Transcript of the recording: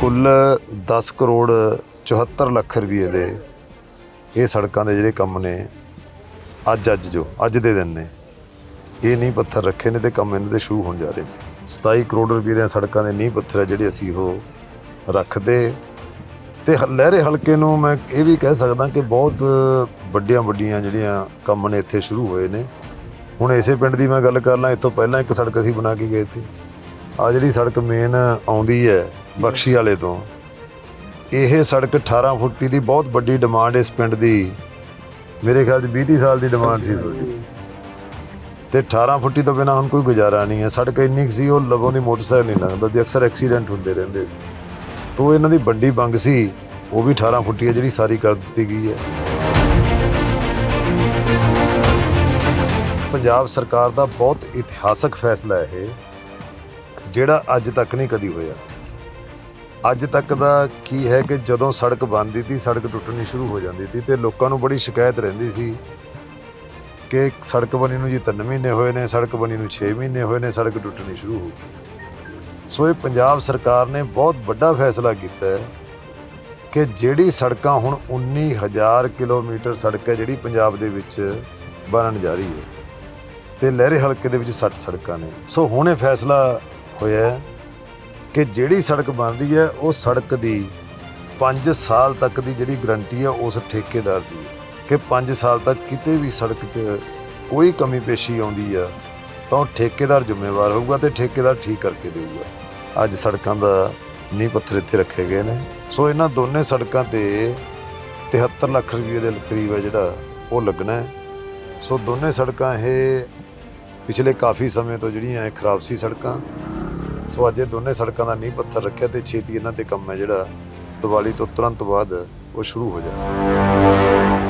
ਕੁੱਲ 10 ਕਰੋੜ 74 ਲੱਖ ਰੁਪਏ ਦੇ ਇਹ ਸੜਕਾਂ ਦੇ ਜਿਹੜੇ ਕੰਮ ਨੇ, ਅੱਜ ਅੱਜ ਜੋ, ਅੱਜ ਦੇ ਦਿਨ ਨੇ, ਇਹ ਨੀਂਹ ਪੱਥਰ ਰੱਖੇ ਨੇ ਤੇ ਕੰਮ ਇਹਨਾਂ ਦੇ ਸ਼ੁਰੂ ਹੋਣ ਜਾ ਰਹੇ ਨੇ। 27 ਕਰੋੜ ਰੁਪਏ ਦੀਆਂ ਸੜਕਾਂ ਦੇ ਨੀਂਹ ਪੱਥਰ ਆ ਜਿਹੜੇ ਅਸੀਂ ਉਹ ਰੱਖਦੇ। ਤੇ ਲਹਿਰੇ ਹਲਕੇ ਨੂੰ ਮੈਂ ਇਹ ਵੀ ਕਹਿ ਸਕਦਾ ਕਿ ਬਹੁਤ ਵੱਡੀਆਂ ਵੱਡੀਆਂ ਜਿਹੜੀਆਂ ਕੰਮ ਨੇ ਇੱਥੇ ਸ਼ੁਰੂ ਹੋਏ ਨੇ। ਹੁਣ ਇਸੇ ਪਿੰਡ ਦੀ ਮੈਂ ਗੱਲ ਕਰ ਲਾਂ ਇਸ ਤੋਂ ਪਹਿਲਾਂ ਇੱਕ ਸੜਕ ਅਸੀਂ ਬਣਾ ਕੇ ਗਏ ਸੀ ਆ ਜਿਹੜੀ ਸੜਕ ਮੇਨ ਆਉਂਦੀ ਹੈ ਬਖਸ਼ੀ ਵਾਲੇ ਤੋਂ। ਇਹ ਸੜਕ 18 ਫੁੱਟੀ ਦੀ ਬਹੁਤ ਵੱਡੀ ਡਿਮਾਂਡ ਇਸ ਪਿੰਡ ਦੀ, ਮੇਰੇ ਖਿਆਲ 'ਚ 20 30 ਸਾਲ ਦੀ ਡਿਮਾਂਡ ਸੀ ਤੁਹਾਡੀ। ਤੇ 18 ਫੁੱਟੀ ਤੋਂ ਬਿਨਾ ਹੁਣ ਕੋਈ ਗੁਜ਼ਾਰਾ ਨਹੀਂ ਹੈ। ਸੜਕ ਇੰਨੀ ਕੁ ਸੀ, ਉਹ ਲਵੋਂ ਦੀ ਮੋਟਰਸਾਈਕਲ ਨਹੀਂ ਲੰਘਦਾ ਤੇ ਅਕਸਰ ਐਕਸੀਡੈਂਟ ਹੁੰਦੇ ਰਹਿੰਦੇ ਤੋਂ ਇਹਨਾਂ ਦੀ ਵੱਡੀ ਬੰਗ ਸੀ, ਉਹ ਵੀ 18 ਫੁੱਟੀ ਹੈ ਜਿਹੜੀ ਸਾਰੀ ਕਰ ਦਿੱਤੀ ਗਈ ਹੈ। ਪੰਜਾਬ ਸਰਕਾਰ ਦਾ ਬਹੁਤ ਇਤਿਹਾਸਕ ਫੈਸਲਾ ਹੈ ਇਹ, ਜਿਹੜਾ ਅੱਜ ਤੱਕ ਨਹੀਂ ਕਦੀ ਹੋਇਆ। ਅੱਜ ਤੱਕ ਦਾ ਕੀ ਹੈ ਕਿ ਜਦੋਂ ਸੜਕ ਬਣਦੀ ਸੀ ਸੜਕ ਟੁੱਟਣੀ ਸ਼ੁਰੂ ਹੋ ਜਾਂਦੀ ਸੀ ਤੇ ਲੋਕਾਂ ਨੂੰ ਬੜੀ ਸ਼ਿਕਾਇਤ ਰਹਿੰਦੀ ਸੀ ਕਿ ਸੜਕ ਬਣੀ ਨੂੰ ਜੀ 3 ਮਹੀਨੇ ਹੋਏ ਨੇ, ਸੜਕ ਬਣੀ ਨੂੰ 6 ਮਹੀਨੇ ਹੋਏ ਨੇ, ਸੜਕ ਟੁੱਟਣੀ ਸ਼ੁਰੂ ਹੋ ਗਈ। ਸੋ ਇਹ ਪੰਜਾਬ ਸਰਕਾਰ ਨੇ ਬਹੁਤ ਵੱਡਾ ਫੈਸਲਾ ਕੀਤਾ ਹੈ ਕਿ ਜਿਹੜੀ ਸੜਕਾਂ ਹੁਣ 19000 ਕਿਲੋਮੀਟਰ ਸੜਕ ਹੈ, ਜਿਹੜੀ ਪੰਜਾਬ ਦੇ ਵਿੱਚ ਬਣਨ ਜਾ ਰਹੀ ਹੈ ਤੇ ਲਹਿਰੇ ਹਲਕੇ ਦੇ ਵਿੱਚ 60 ਸੜਕਾਂ ਨੇ। ਸੋ ਹੁਣ ਇਹ ਫੈਸਲਾ ਹੋਇਆ ਕਿ ਜਿਹੜੀ ਸੜਕ ਬਣਦੀ ਹੈ, ਉਹ ਸੜਕ ਦੀ 5 ਸਾਲ ਤੱਕ ਦੀ ਜਿਹੜੀ ਗਰੰਟੀ ਹੈ, ਉਸ ਠੇਕੇਦਾਰ ਦੀ ਕਿ 5 ਸਾਲ ਤੱਕ ਕਿਤੇ ਵੀ ਸੜਕ 'ਚ ਕੋਈ ਕਮੀ ਪੇਸ਼ੀ ਆਉਂਦੀ ਆ ਤਾਂ ਉਹ ਠੇਕੇਦਾਰ ਜ਼ਿੰਮੇਵਾਰ ਹੋਊਗਾ ਤੇ ਠੇਕੇਦਾਰ ਠੀਕ ਕਰਕੇ ਦੇਊਗਾ। ਅੱਜ ਸੜਕਾਂ ਦਾ ਨੀਂਹ ਪੱਥਰ ਇੱਥੇ ਰੱਖੇ ਗਏ ਨੇ। ਸੋ ਇਹਨਾਂ ਦੋਨੇ ਸੜਕਾਂ ਤੇ 73 ਲੱਖ ਰੁਪਏ ਦੇ ਕਰੀਬ ਹੈ ਜਿਹੜਾ ਉਹ ਲੱਗਣਾ ਹੈ। ਸੋ ਦੋਨੇ ਸੜਕਾਂ ਇਹ ਪਿਛਲੇ ਕਾਫੀ ਸਮੇਂ ਤੋਂ ਜਿਹੜੀਆਂ ਇਹ ਖਰਾਬ ਸੀ ਸੜਕਾਂ ਸੋ ਅੱਜ ਇਹ ਦੋਨੇ ਸੜਕਾਂ ਦਾ ਨੀਂਹ ਪੱਥਰ ਰੱਖਿਆ ਤੇ ਛੇਤੀ ਇਹਨਾਂ ਤੇ ਕੰਮ ਹੈ ਜਿਹੜਾ ਦੀਵਾਲੀ ਤੋਂ ਤੁਰੰਤ ਬਾਅਦ ਉਹ ਸ਼ੁਰੂ ਹੋ ਜਾਣਾ।